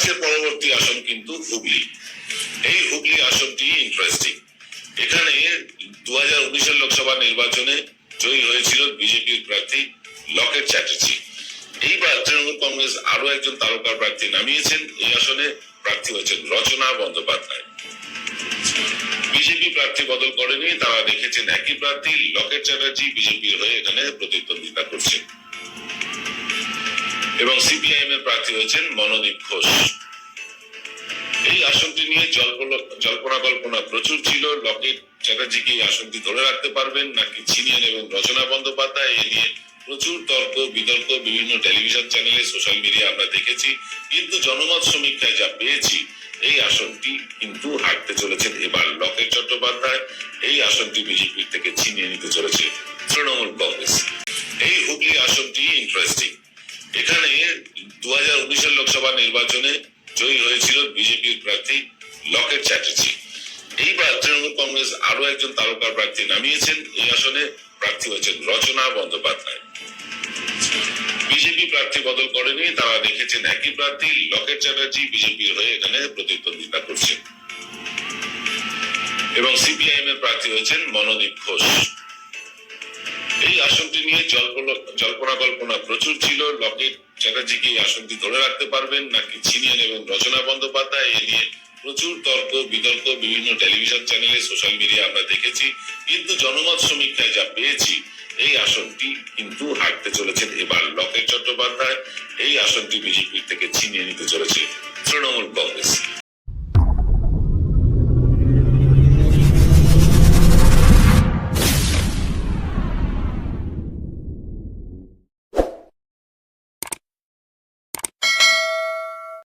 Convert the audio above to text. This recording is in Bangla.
আজকের পরবর্তী আসন কিন্তু হুগলি। এই হুগলি আসনটি ইন্টারেস্টিং এখানে দু হাজার উনিশের লোকসভা নির্বাচনে জয়ী হয়েছিল বিজেপির প্রার্থী লকেট চ্যাটার্জি। এইবার তৃণমূল কংগ্রেস আরও একজন তারকা প্রার্থী নামিয়েছেন। এই আসনে প্রার্থী হয়েছেন রচনা বন্দ্যোপাধ্যায়। বিজেপি প্রার্থী বদল করেনি, তারা দেখেছেন একই প্রার্থী লকেট চ্যাটার্জি বিজেপির হয়ে এখানে প্রতিদ্বন্দ্বিতা করছেন। এবং সিপিআইএম এর প্রার্থী হয়েছেন মনোদীপ ঘোষ। এই আসনটি নিয়ে জল্পনা কল্পনা প্রচুর ছিল। লকেট চ্যাটার্জি কি আসনটি ধরে রাখতে পারবেন নাকি ছিনিয়ে নেবেন রচনা বন্দ্যোপাধ্যায়? এ নিয়ে প্রচুর তর্ক, বিতর্ক, বিভিন্ন টেলিভিশন চ্যানেলে সোশ্যাল মিডিয়া আমরা দেখেছি, কিন্তু জনমত সমীক্ষায় যা পেয়েছি, এই আসনটি কিন্তু হাঁটতে চলেছেন এবার লকেট চট্টোপাধ্যায় এই আসনটি বিজেপির থেকে ছিনিয়ে নিতে চলেছে তৃণমূল কংগ্রেস। এই হুগলি আসনটি ইন্টারেস্টিং এখানে দু হাজার উনিশের লোকসভা নির্বাচনে জয়ী হয়েছিল বিজেপির প্রার্থী লকেট চ্যাটার্জি। এইবার তৃণমূল কংগ্রেস আরও একজন তারকা প্রার্থী নামিয়েছেন। এই আসনে প্রার্থী হয়েছেন রচনা বন্দ্যোপাধ্যায়। বিজেপি প্রার্থী বদল করেনি, তারা দেখেছেন একই প্রার্থী লকেট চ্যাটার্জি বিজেপির হয়ে এখানে প্রতিদ্বন্দ্বিতা করছেন। এবং সিপিআইএম এর প্রার্থী হয়েছেন মনোদীপ ঘোষ। এই আসনটি নিয়ে জল্পনা কল্পনা প্রচুর ছিল। লকেট চ্যাটার্জি কি আসনটি ধরে রাখতে পারবেন, নাকি ছিনিয়ে নেবেন রচনা বন্দ্যোপাধ্যায়? এ নিয়ে প্রচুর তর্ক, বিতর্ক, বিভিন্ন টেলিভিশন চ্যানেলে সোশ্যাল মিডিয়া আমরা দেখেছি। কিন্তু জনমত সমীক্ষায় যা পেয়েছি, এই আসনটি কিন্তু হাঁটতে চলেছেন এবার লকেট চট্টোপাধ্যায় এই আসনটি বিজেপির থেকে ছিনিয়ে